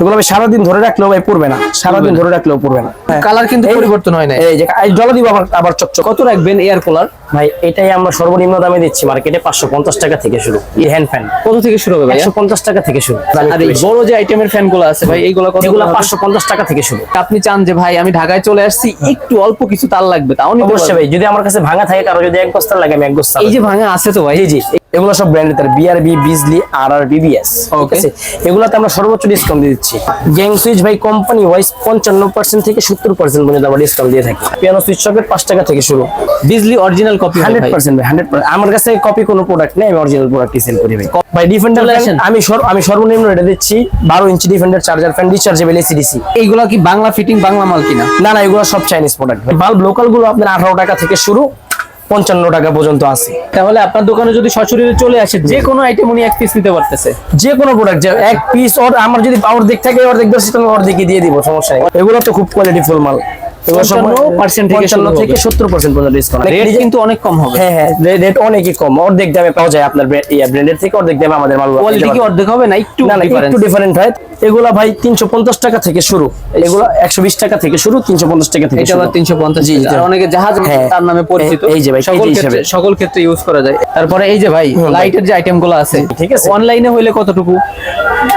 এগুলো আমি সারাদিন ধরে রাখলেও ভাই পড়বে না। সারাদিন ধরে রাখলেও পড়বে না। কালার কিন্তু পরিবর্তন হয় না এই যে জল দিব আবার আবার চকচক। কত রাখবেন এয়ার কুলার ভাই এটাই আমরা সর্বনিম্ন দামে দিচ্ছি মার্কেটে পাঁচশো পঞ্চাশ টাকা থেকে শুরু। এই হ্যান্ড ফ্যান কত থেকে শুরু হবে একশো পঞ্চাশ টাকা থেকে শুরু। আর। বড় যে আইটেমের ফ্যানগুলো আছে ভাই এইগুলো এগুলো পাঁচশো পঞ্চাশ টাকা থেকে শুরু। আপনি চান যে ভাই আমি ঢাকায় চলে আসছি একটু অল্প কিছু তার লাগবে তাও অবশ্যই ভাই যদি আমার কাছে ভাঙা থাকে কারও যদি এক বস্তা লাগে আমি এক বস্তা এই যে ভাঙা আছে তো ভাই? জি জি। এগুলো সব ব্র্যান্ডের তার বিআরবি বিজলি আর আর বিবিএস Okay. আছে? এগুলোতে আমরা সর্বোচ্চ ডিসকাউন্ট দিয়ে দিচ্ছি। গ্যাং সুইচ ভাই কোম্পানি ওয়াইজ পঞ্চান্ন পার্সেন্ট থেকে সত্তর পার্সেন্ট পর্যন্ত আমরা ডিসকাউন্ট দিয়ে থাকি। পিয়ানো সুইচ সকেট পাঁচ টাকা থেকে শুরু। Bijli original copy hundred percent ভাই হান্ড্রেড আমার কাছে কপি কোনো প্রোডাক্ট নেই আমি অরিজিনাল প্রোডাক্টই সেল করি ভাই। ভাই ডিফেন্ডার আমি আমি সর্বনিম্ন রেটে দিচ্ছি বারো inch defender charger fan rechargeable AC DC এইগুলা কি বাংলা ফিটিং বাংলা মাল কিনা? না না এগুলো সব চাইনিজ প্রোডাক্ট বাল্ব লোকালগুলো আপনার আঠারো টাকা থেকে শুরু পঞ্চান্ন টাকা পর্যন্ত আছে। তাহলে আপনার দোকানে যদি সশরীরে চলে আসে যে কোনো আইটেম উনি এক পিস নিতে পারতেছে। যে কোনো প্রোডাক্ট এক পিস ওর আমার যদি অর্ধেক থাকে অর্ধেক অর্ধেকই দিয়ে দিব সমস্যা নেই। এগুলো তো খুব কোয়ালিটি ফুল মাল। এগুলো সব 55% থেকে শুরু 55 থেকে হবে। সত্তর পার্সেন্ট পর্যন্ত ডিসকাউন্ট রেট কিন্তু অনেক কম হবে। হ্যাঁ হ্যাঁ রেট অনেকই কম। অর্ধেক দামে পাওয়া যায় আপনার ব্র্যান্ডের থেকে অর্ধেক দামে আমাদের মাল কোয়ালিটি কি অর্ধেক হবে না? একটু না না একটু ডিফারেন্ট হয়। এগুলা ভাই তিনশো পঞ্চাশ টাকা থেকে শুরু। এগুলো একশো বিশ টাকা থেকে শুরু তিনশো পঞ্চাশ টাকা থেকে তিনশো পঞ্চাশ অনেকে জাহাজ হ্যাঁ। তার নামে পরিচিত। এই- যে ভাই, সকল ক্ষেত্রে ইউজ করা যায়। তারপরে এই যে ভাই ভাই। লাইটের যে আইটেমগুলো আছে ঠিক আছে। অনলাইনে হইলে কতটুকু?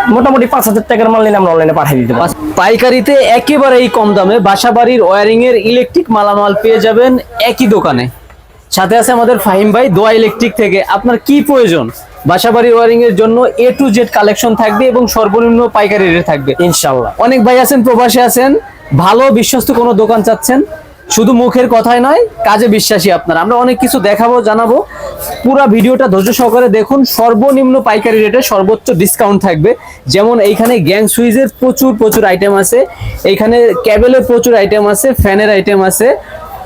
মোটামুটি পাঁচ হাজার টাকার মাল নিলে আমরা অনলাইনে পাঠিয়ে দিতে পারি পাইকারিতে একেবারেই কম দামে বাসাবাড়ির ওয়ারিং এর ইলেকট্রিক মালামাল পেয়ে যাবেন একই দোকানে। সাথে আছে আমাদের ফাহিম ভাই দোয়া ইলেকট্রিক থেকে। আপনার কি প্রয়োজন? বাসাবাড়ির ওয়ারিং এর জন্য এ টু জেড কালেকশন থাকবে এবং সর্বনিম্ন পাইকারি রেটে থাকবে। ইনশাল্লাহ অনেক ভাই আছেন প্রবাসে আছেন ভালো বিশ্বস্ত কোনো দোকান চাচ্ছেন। শুধু মুখের কথাই নয় কাজে বিশ্বাসী আপনার। আমরা অনেক কিছু দেখাবো জানাব। পুরো ভিডিওটা ধৈর্য সহকারে দেখুন। সর্বনিম্ন পাইকারি রেটে সর্বোচ্চ ডিসকাউন্ট থাকবে। যেমন এইখানে গ্যাং সুইজের প্রচুর প্রচুর আইটেম আছে। এইখানে ক্যাবেলের প্রচুর আইটেম আছে ফ্যানের আইটেম আছে।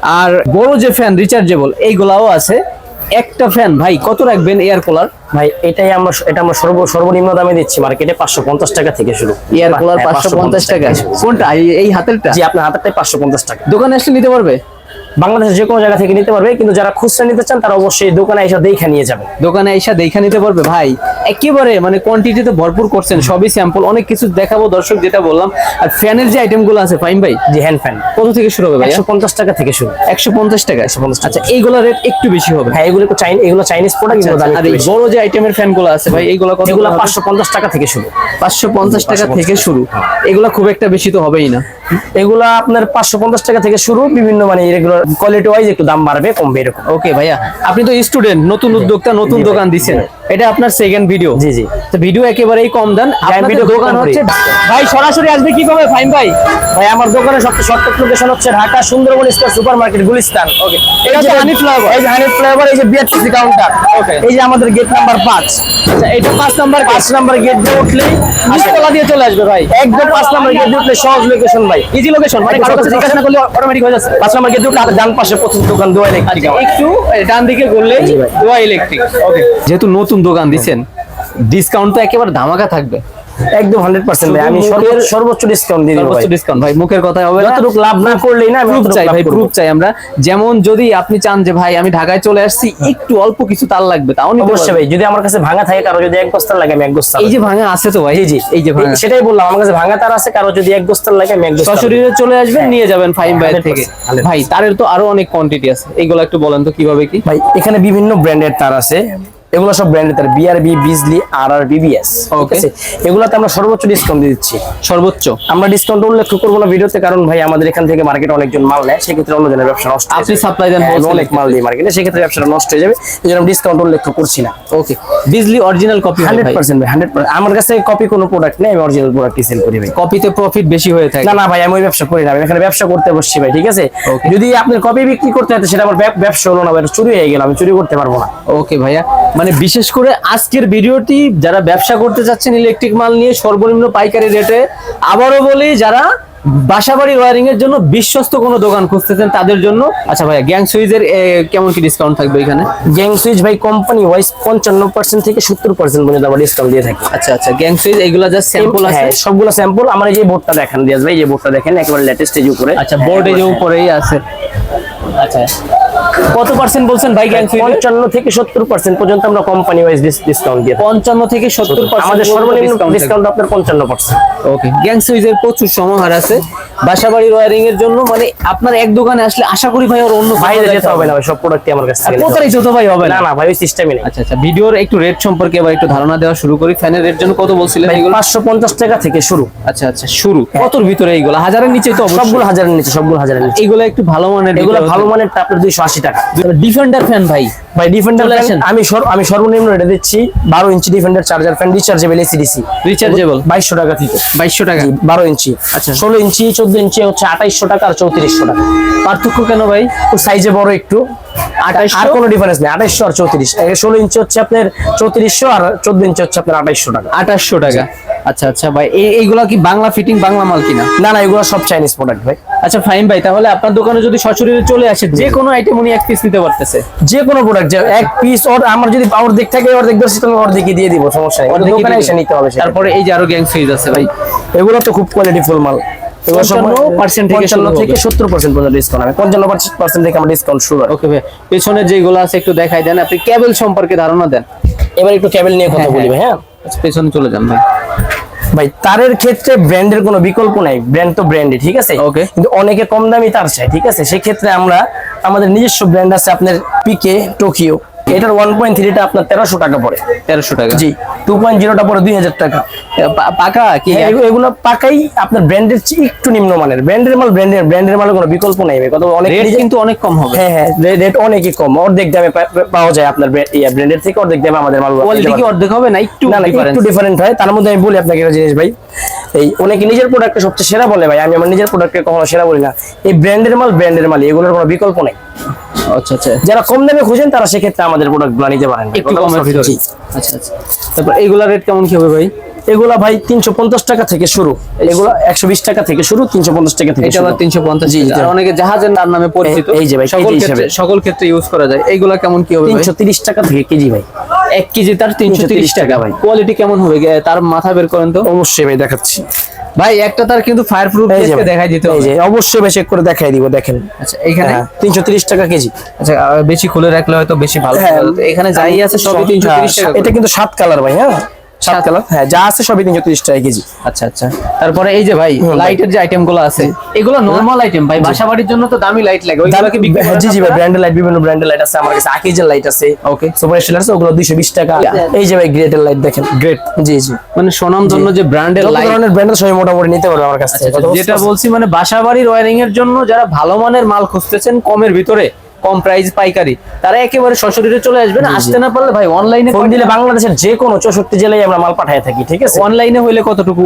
আর বড় যে ফ্যান রিচার্জেবল এইগুলাও আছে। একটা ফ্যান ভাই কত রাখবেন এয়ার কুলার ভাই এটাই আমরা এটা আমরা সর্ব সর্বনিম্ন দামে দিচ্ছি মার্কেটে পাঁচশো পঞ্চাশ টাকা থেকে শুরু। এয়ার কুলার হ্যাঁ, পাঁচশো পঞ্চাশ টাকা। কোনটা? এই- এই হাতেরটা? জি আপনার হাতেরটাই পাঁচশো পঞ্চাশ টাকা। দোকানে আসলে নিতে পারবে? বাংলাদেশের যে কোনো জায়গা থেকে নিতে পারবে কিন্তু যারা খুচরা নিতে চান তারা অবশ্যই দোকানে এসে দেখে নিয়ে যাবে দোকানে এসে দেখে নিতে পারবে ভাই। একেবারে মানে কোয়ান্টিটিতে ভরপুর করছেন সবই স্যাম্পল অনেক কিছু দেখাবো দর্শক যেটা বললাম। আর ফ্যানের যে আইটেমগুলো আছে ফাইন ভাই জি হ্যান্ড ফ্যান কত থেকে শুরু হবে ভাই একশো পঞ্চাশ টাকা থেকে শুরু। একশো পঞ্চাশ টাকা। 150 টাকা। আচ্ছা এইগুলো রেট একটু বেশি হবে। হ্যাঁ এগুলো চাইন এগুলো চাইনিজ প্রোডাক্ট এগুলো দাম আর এই বড় যে আইটেমের ফ্যানগুলো আছে ভাই এইগুলো কত এগুলো পাঁচশো পঞ্চাশ টাকা থেকে শুরু। পাঁচশো পঞ্চাশ টাকা থেকে শুরু। এগুলো খুব একটা বেশি তো হবেই না। এগুলো আপনার পাঁচশো পঞ্চাশ টাকা থেকে শুরু বিভিন্ন মানে রেগুলার কোয়ালিটি ওয়াইজ একটু দাম বাড়বে কমবে এরকম। ওকে ভাইয়া। আপনি তো স্টুডেন্ট নতুন উদ্যোক্তা নতুন দোকান দিছেন জি এটা আপনার সেকেন্ড ভিডিও জি, জি। তো ভিডিও একেবারেই কম দেন। আপনাদের video দোকান হচ্ছে ভাই সরাসরি আসবে কীভাবে ফাইন ভাই? ভাই আমার দোকানের সবচেয়ে শর্টকাট লোকেশন হচ্ছে Dhaka Sundarban square super market Gulistan okay এটা হচ্ছে হানিফ ফ্লাইওভার। এই যে হানিফ ফ্লাইওভার এই যে বিআরটিসি কাউন্টার ওকে। এই যে আমাদের গেট নাম্বার পাঁচ। আচ্ছা এটা পাঁচ নাম্বার পাঁচ নাম্বার গেট দিয়ে উঠলেই নিচতলা দিয়ে চলে আসবে ভাই। একদম পাঁচ নাম্বার গেট দিয়ে উঠলে সহজ লোকেশন ভাই। ইজি লোকেশন মানে কারও কাছে জিজ্ঞাসা করলে অটোমেটিক হয়ে যাচ্ছে। পাঁচ নাম্বার গেট দিয়ে উঠলে ডান পাশে প্রথম দোকান দোয়া ইলেকট্রিক। একটু ডান দিকে ঘুরলে দোয়া ইলেকট্রিক। ওকে যেহেতু নতুন দোকান দিচ্ছেন ডিসকাউন্ট তো একেবারে ধামাকা থাকবে। একদম হান্ড্রেড পার্সেন্ট ভাই আমি সর্বোচ্চ ডিসকাউন্ট দিয়ে সর্বোচ্চ ডিসকাউন্ট ভাই মুখের কথা হবে যতটুকু লাভ না করলেই না প্রুফ চাই ভাই প্রুফ চাই আমরা। যেমন যদি আপনি চান যে ভাই আমি ঢাকায় চলে আসছি একটু অল্প কিছু তার লাগবে তাও নিতে অবশ্যই ভাই যদি আমার কাছে ভাঙা থাকে কারও যদি এক বস্তার লাগে আমি এক এই যে ভাঙা আছে তো ভাই জি জি। এই যে ভাঙা। সেটাই বললাম আমার কাছে ভাঙা তার আছে কারও যদি এক বস্তার লাগে আমি এক সশরীরে চলে আসবেন নিয়ে যাবেন ফাইন ভাই থেকে। ভাই তারের তো আরও অনেক কোয়ান্টিটি আছে। এইগুলো একটু বলেন তো কীভাবে কি? ভাই এখানে বিভিন্ন ব্র্যান্ডের তার আছে। এগুলো সব ব্র্যান্ডের তার বিআরবি বিজলি আর আর বিবিএস. এগুলোতে আমরা সর্বোচ্চ ডিসকাউন্ট দিচ্ছি। সর্বোচ্চ? আমরা ডিসকাউন্ট উল্লেখ করব না ভিডিওতে কারণ ভাই আমাদের এখান থেকে মার্কেটে অনেকজন মাল নেয় সেক্ষেত্রে অন্যজনের ব্যবসা নষ্ট আপনি supply দেন হ্যাঁ, অনেক মাল দিই মার্কেটে সেক্ষেত্রে ব্যবসাটা নষ্ট হয়ে যাবে এই জন্য ডিসকাউন্ট উল্লেখ করছি না। Okay Bijli original copy hundred ভাই। পার্সেন্ট ভাই হান্ড্রেড আমার কাছে কপি কোনো প্রোডাক্ট নেই আমি অরিজিনাল প্রোডাক্টই সেল করি ভাই। কপিতে প্রফিট বেশি হয়ে থাকে। না না ভাই আমি ওই ব্যবসা করি না আমি এখানে ব্যবসা করতে বসছি ভাই ঠিক আছে? যদি আপনার কপি বিক্রি করতে হতো সেটা আমার ব্যব- ব্যবসা হলো না ভাই চুরি হয়ে গেল আমি চুরি করতে পারব না। ওকে ভাইয়া। মানে বিশেষ করে আজকের ভিডিওটি যারা ব্যবসা করতে চাচ্ছেন ইলেকট্রিক মাল নিয়ে সর্বনিম্ন পাইকারি রেটে আবারও বলি যারা বাসাবাড়ি ওয়ারিং এর জন্য বিশ্বস্ত কোনো দোকান খুঁজতেছেন তাদের জন্য আচ্ছা ভাইয়া গ্যাং সুইজের কেমন কি ডিসকাউন্ট থাকবে এখানে? গ্যাং সুইচ ভাই কোম্পানি ওয়াইজ পঞ্চান্ন পার্সেন্ট থেকে সত্তর পার্সেন্ট পর্যন্ত আমরা ডিসকাউন্ট দিয়ে থাকি। আচ্ছা আচ্ছা গ্যাং সুইজ এগুলা জাস্ট স্যাম্পল আছে? হ্যাঁ সবগুলো স্যাম্পল আমার এই যে বোর্ডটা দেখেন দিয়াজ ভাই এই যে বোর্ডটা দেখেন একেবারে লেটেস্ট এজ উপরে। আচ্ছা বোর্ডে যে উপরেই আছে। আচ্ছা। কত পার্সেন্ট বলছেন ভাই গ্যাং ফি পঞ্চান্ন থেকে সত্তর পার্সেন্ট পর্যন্ত আমরা কোম্পানি ওয়াইজ ডিসকাউন্ট দিয়ে। পঞ্চান্ন থেকে সত্তর আমাদের সর্বনিম্ন ডিসকাউন্ট আপনার পঞ্চান্ন পার্সেন্ট ওকে গ্যাং সুইজের প্রচুর সমাহার আছে। বাসা বাড়ির ওয়ারিং এর জন্য মানে আপনার এক দোকানে আসলে আশা করি ভাই আর অন্য বাইরে যেতে হবে না ভাই সব প্রোডাক্টই আমার কাছে থেকে নিতে প্রতারিত তো ভাই হবে না। না ভাই ওই সিস্টেমই নেই। আচ্ছা আচ্ছা ভিডিওর একটু রেট সম্পর্কে এবার একটু ধারণা দেওয়া শুরু করি। ফ্যানের রেট জন্য কত বলছিলেন ভাই এগুলো? পাঁচশো পঞ্চাশ টাকা থেকে শুরু। আচ্ছা আচ্ছা শুরু। কতর ভিতরে এইগুলো? হাজারের নিচে তো অবশ্যই। সবগুলো হাজারের নিচে সবগুলো হাজারের নিচে। এইগুলো একটু ভালো মানের এগুলো ভালো মানের আপনার দুইশো আশি টাকা। ডিফেন্ডার ফ্যান ভাই। ভাই ডিফেন্ডার আমি আমি সর্বনিম্ন রেটে দিচ্ছি বারো inch defender charger fan rechargeable AC DC rechargeable বাইশশো টাকা থেকে। বাইশশো টাকা। বারো ইঞ্চি। আচ্ছা। ষোলো ইঞ্চি চোদ্দ ইঞ্চি হচ্ছে আঠাইশশো টাকা আর চৌত্রিশশো টাকা। পার্থক্য কেন ভাই? সাইজে বড় একটু। আর কোনো ডিফারেন্স নেই আঠাইশশো আর চৌত্রিশ। ষোলো ইঞ্চি হচ্ছে আপনার চৌত্রিশশো আর চোদ্দ ইঞ্চি হচ্ছে আপনার আঠাইশশো টাকা। আঠাশশো টাকা। আচ্ছা আচ্ছা ভাই এই এইগুলা কি বাংলা ফিটিং বাংলা মাল কিনা? না না এগুলো সব চাইনিজ প্রোডাক্ট ভাই। আচ্ছা ফাইন ভাই তাহলে আপনার দোকানে যদি সশরীরে চলে আসে যে কোনো আইটেম উনি এক পিস নিতে পারতেছে। যে কোনো প্রোডাক্ট যে এক পিস ওর আমার যদি অর্ধেক থাকে অর্ধেক দশ তুমি অর্ধেকই দিয়ে দিব সমস্যা নেই। দোকানে এসে নিতে হবে তারপরে এই যে আরও গ্যাং সুইচ আছে ভাই। এগুলো তো খুব কোয়ালিটি ফুল মাল। এগুলো সব 55% থেকে শুরু 55 হবে। থেকে সত্তর পার্সেন্ট পর্যন্ত ডিসকাউন্ট হবে। পঞ্চান্ন পার্সেন্ট থেকে আমার ডিসকাউন্ট শুরু হয় ওকে ভাই পেছনে যেগুলো আছে একটু দেখাই দেন। আপনি কেবল সম্পর্কে ধারণা দেন। এবার একটু কেবল নিয়ে কথা হ্যাঁ, বলি ভাই হ্যাঁ? আচ্ছা, পেছনে চলে যান ভাই। ভাই তারের ক্ষেত্রে ব্র্যান্ডের কোনো বিকল্প নাই। ব্র্যান্ড তো ব্র্যান্ডই ঠিক আছে. কিন্তু অনেকে কম দামি তার চাই ঠিক আছে? সেক্ষেত্রে আমরা আমাদের নিজস্ব ব্র্যান্ড আছে আপনার পিকে টোকিও এটার ওয়ান পয়েন্ট থ্রিটা আপনার তেরোশো টাকা পড়ে। তেরোশো টাকা। জি। টু পয়েন্ট জিরোটা পড়ে দুই হাজার টাকা। পাকা কি? হ্যাঁ, এগুলো পাকাই আপনার ব্র্যান্ডের চেয়ে একটু নিম্নমানের ব্র্যান্ডের মাল ব্র্যান্ডের ব্র্যান্ডের মালের কোনো বিকল্প নেই কত অনেক রেট কিন্তু অনেক কম হবে। হ্যাঁ হ্যাঁ রেট অনেকই কম। অর্ধেক দামে পাওয়া যায় আপনার ব্র্যান্ডের থেকে অর্ধেক দামে আমাদের মাল কোয়ালিটি কি অর্ধেক হবে না একটু না না একটু ডিফারেন্ট হয়। তার মধ্যে আমি বলি আপনাকে একটা জিনিস ভাই। এই অনেকে নিজের প্রোডাক্টকে সবচেয়ে সেরা বলে ভাই। আমি আমার নিজের প্রোডাক্টকে কখনো সেরা বলি না। এই ব্র্যান্ডের মাল ব্র্যান্ডের মাল এগুলোর কোনো বিকল্প নেই। আচ্ছা আচ্ছা। যারা কম দামে খুঁজেন তারা সেক্ষেত্রে আমাদের প্রোডাক্টগুলো নিতে পারেন একটু কমের ভিতরে আচ্ছা আচ্ছা। তারপর এইগুলা রেট কেমন কি হবে ভাই? এগুলা ভাই তিনশো পঞ্চাশ টাকা থেকে শুরু। এগুলো একশো বিশ টাকা থেকে শুরু তিনশো পঞ্চাশ টাকা থেকে এটা তিনশো পঞ্চাশ অনেকে জাহাজের নাম নামে পরিচিত। এই যে ভাই, সকল ক্ষেত্রে সকল ক্ষেত্রে ইউজ করা যায়। এইগুলা কেমন কি হবে? তিনশো তিরিশ টাকা থেকে কেজি ভাই। এক কেজি তার তিনশো তিরিশ টাকা। ভাই। কোয়ালিটি কেমন হবে? তার মাথা বের করেন তো। অবশ্যই ভাই দেখাচ্ছি। ভাই একটা তার কিন্তু ফায়ার প্রুফ দেখে দেখাই দিতে হবে। অবশ্যই বেশি করে দেখাই দিব দেখেন। আচ্ছা এখানে হ্যাঁ তিনশো তিরিশ টাকা কেজি। আচ্ছা বেশি খুলে রাখলে হয়তো বেশি ভালো হ্যাঁ। এখানে যাই আছে সবই তিনশো তিরিশ টাকা এটা কিন্তু সাত কালার ভাই হ্যাঁ? সাত কালার? হ্যাঁ যা আছে সবই তিনশো তিরিশ টাকা কেজি। আচ্ছা আচ্ছা। তারপরে এই যে ভাই। লাইটের যে আইটেমগুলো আছে এগুলো নরমাল আইটেম ভাই বাসা বাড়ির জন্য তো দামি লাইট লাগে ওইগুলো কি বিক্রি হ্যাঁ, জি জি ভাই? ব্র্যান্ডের লাইট বিভিন্ন ব্র্যান্ডের লাইট আছে আমার কাছে আকিজের লাইট আছে ওকে সুপার স্টাইল আছে ওগুলো দুইশো বিশ টাকা। এই যে ভাই গ্রেটের লাইট দেখেন। গ্রেট জি জি। মানে সোনাম জন্য যে ব্র্যান্ডের লাইট ধরনের ব্র্যান্ডের সবাই মোটামুটি নিতে পারবে আমার কাছ বুঝতে যেটা বলছি মানে বাসা বাড়ির ওয়ারিং এর জন্য যারা ভালো মানের মাল খুঁজতেছেন কমের ভিতরে কম প্রাইস পাইকারি তারা একেবারে সশরীরে চলে আসবেন আসতে না পারলে ভাই অনলাইনে ফোন দিলে বাংলাদেশের যে কোনো চৌষট্টি জেলায় আমরা মাল পাঠিয়ে থাকি ঠিক আছে? অনলাইনে হইলে কতটুকু?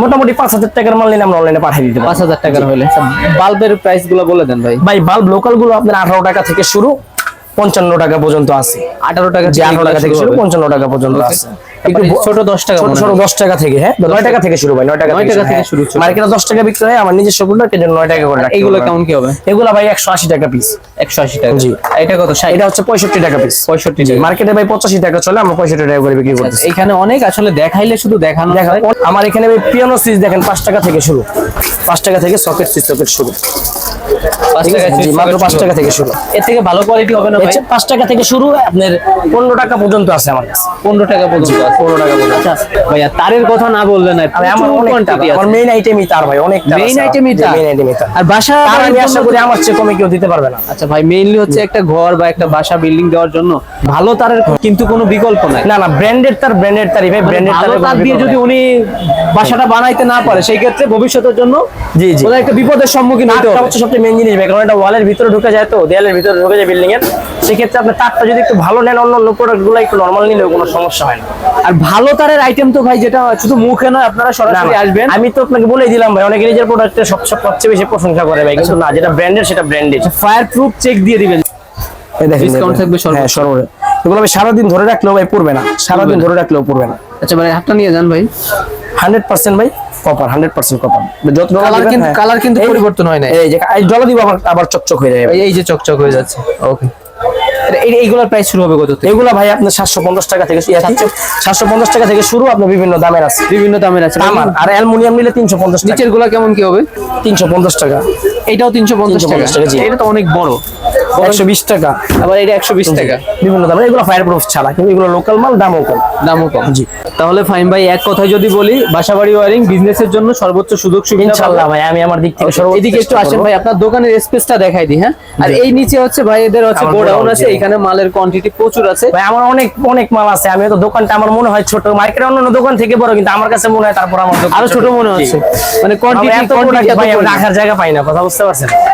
মোটামুটি পাঁচ হাজার টাকার মাল নিলে আমরা অনলাইনে পাঠিয়ে দিতে পাঁচ হাজার টাকার হইলে। বাল্বের প্রাইসগুলো বলে দেন ভাই। ভাই বাল্ব লোকালগুলো আপনার আঠারো টাকা থেকে শুরু পঞ্চান্ন টাকা পর্যন্ত আছে। আঠারো টাকা যে আঠারো টাকা থেকে শুরু পঞ্চান্ন টাকা পর্যন্ত. আছে। একটু ছোট দশ টাকা ছোট ছোট দশ টাকা থেকে হ্যাঁ? নয় টাকা থেকে শুরু ভাই নয় টাকা নয় টাকা থেকে শুরু, মার্কেটে দশ টাকা বিক্রি হয় আমার নিজস্ব প্রোডাক্টের জন্য নয় টাকা করে এইগুলো কেমন কি হবে? এগুলো ভাই একশো আশি টাকা পিস একশো আশি টাকা। জি। এটা কত? ষাট? এটা হচ্ছে পঁয়ষট্টি টাকা পিস পঁয়ষট্টি মার্কেটে ভাই পঁচাশি টাকা চলে আমরা পঁয়ষট্টি টাকা করে বিক্রি করতেছি। এখানে অনেক আসলে দেখাইলে শুধু দেখানো হয়। আমার এখানে ভাই পিয়ানো সুইচ দেখেন পাঁচ টাকা থেকে শুরু। পাঁচ টাকা থেকে সকেট সুইচ সকেট শুরু। পাঁচ ঠিক টাকা আছে? জি, মাত্র পাঁচ টাকা থেকে শুরু। এর থেকে ভালো কোয়ালিটি হবে না পাঁচ টাকা থেকে শুরু আপনার পনেরো টাকা পর্যন্ত আছে আমার কাছে। পনেরো টাকা পর্যন্ত পনেরো টাকা পর্যন্ত ভাইয়া তারের কথা না বললে না আমার প্রচুর অনেক quantity তার, আমার মেইন আইটেমই তার ভাই অনেক Main item তার? মেইন আইটেমই তার। আর বাসা আমি আশা করি আমার চেয়ে কমে কেউ দিতে পারবে না। আচ্ছা ভাই মেইনলি হচ্ছে একটা ঘর বা একটা বাসা বিল্ডিং দেওয়ার জন্য ভালো তারের কিন্তু কোনো বিকল্প নাই। না না ব্র্যান্ডেড তার ব্র্যান্ডেড তারই ভাই ব্র্যান্ডেড তার দিয়ে যদি উনি বাসাটা বানাইতে না পারে সেই ক্ষেত্রে ভবিষ্যতের জন্য জি, জি। একটা বিপদের সম্মুখীন হতে হবে। সবচেয়ে মেইন জিনিস ভাই কারণ এটা ওয়ালের ভিতরে ঢুকে যায় তো দেয়ালের ভিতরে ঢুকে যায় বিল্ডিং এর। সেক্ষেত্রে আপনার তারটা যদি একটু ভালো নেন অন্য অন্য প্রোডাক্টগুলো একটু নর্মাল নিলেও কোনো সমস্যা হয় না। আর ভালো তারের আইটেম তো ভাই যেটা শুধু মুখে নয় আপনারা সরাসরি আসবেন। আমি তো আপনাকে বলেই দিলাম ভাই অনেকে নিজের প্রোডাক্টের সব সবচেয়ে বেশি প্রশংসা করে ভাই কিন্তু না যেটা ব্র্যান্ডের সেটা ব্র্যান্ডেড ফায়ার প্রুফ চেক দিয়ে দিবেন। থাকবে হ্যাঁ সর্বোচ্চ। এগুলো আমি সারাদিন ধরে রাখলেও ভাই পড়বে না সারাদিন ধরে রাখলেও পড়বে না। আচ্ছা ভাই হাতটা নিয়ে যান ভাই। হান্ড্রেড পার্সেন্ট ভাই। কপার হান্ড্রেড পার্সেন্ট কপার যত কালার কিন্তু হ্যাঁ। কালার কিন্তু পরিবর্তন হয় না এই যে ডলার দিব আবার আবার চকচক হয়ে যাবে। এই- যে চকচক হয়ে যাচ্ছে। ওকে এইগুলোর প্রাইস শুরু হবে কত এগুলা ভাই আপনার সাতশো পঞ্চাশ টাকা থেকে সাতশো পঞ্চাশ টাকা থেকে শুরু আপনার বিভিন্ন দামের আছে। বিভিন্ন দামের আছে। আর অ্যালমোনিয়াম নিলে তিনশো পঞ্চাশ নিচেরগুলা কেমন কি হবে? তিনশো পঞ্চাশ টাকা। এটাও তিনশো পঞ্চাশ টাকা 350 টাকা, জি। এটা তো অনেক বড়। একশো বিশ টাকা। আবার এটা একশো বিশ টাকা। বিভিন্ন দাম। এগুলো ফায়ার প্রুফ ছাড়া কিন্তু এগুলো লোকাল মাল দামও কম। দামও কম। জি। তাহলে ফাইন ভাই এক কথায় যদি বলি বাসাবাড়ি ওয়ারিং বিজনেসের জন্য সর্বোচ্চ সুযোগ সুবিধা ইনশাল্লাহ পাবেন। ভাই আমি আমার দিক থেকে এদিকে একটু আসেন ভাই আপনার দোকানের স্পেসটা দেখাই দিই হ্যাঁ? আর এই নিচে হচ্ছে ভাই এদের হচ্ছে গোডাউন আছে এখানে মালের কোয়ান্টিটি প্রচুর আছে। ভাই আমার অনেক অনেক মাল আছে। আমি তো দোকানটা আমার মনে হয় ছোট। মার্কেটে অন্য দোকান থেকে বড় কিন্তু আমার কাছে মনে হয় তারপর আমার আরও ছোট। মনে হচ্ছে। মানে কোয়ান্টিটি রাখার জায়গা পাই না কথা বুঝতে পারছেন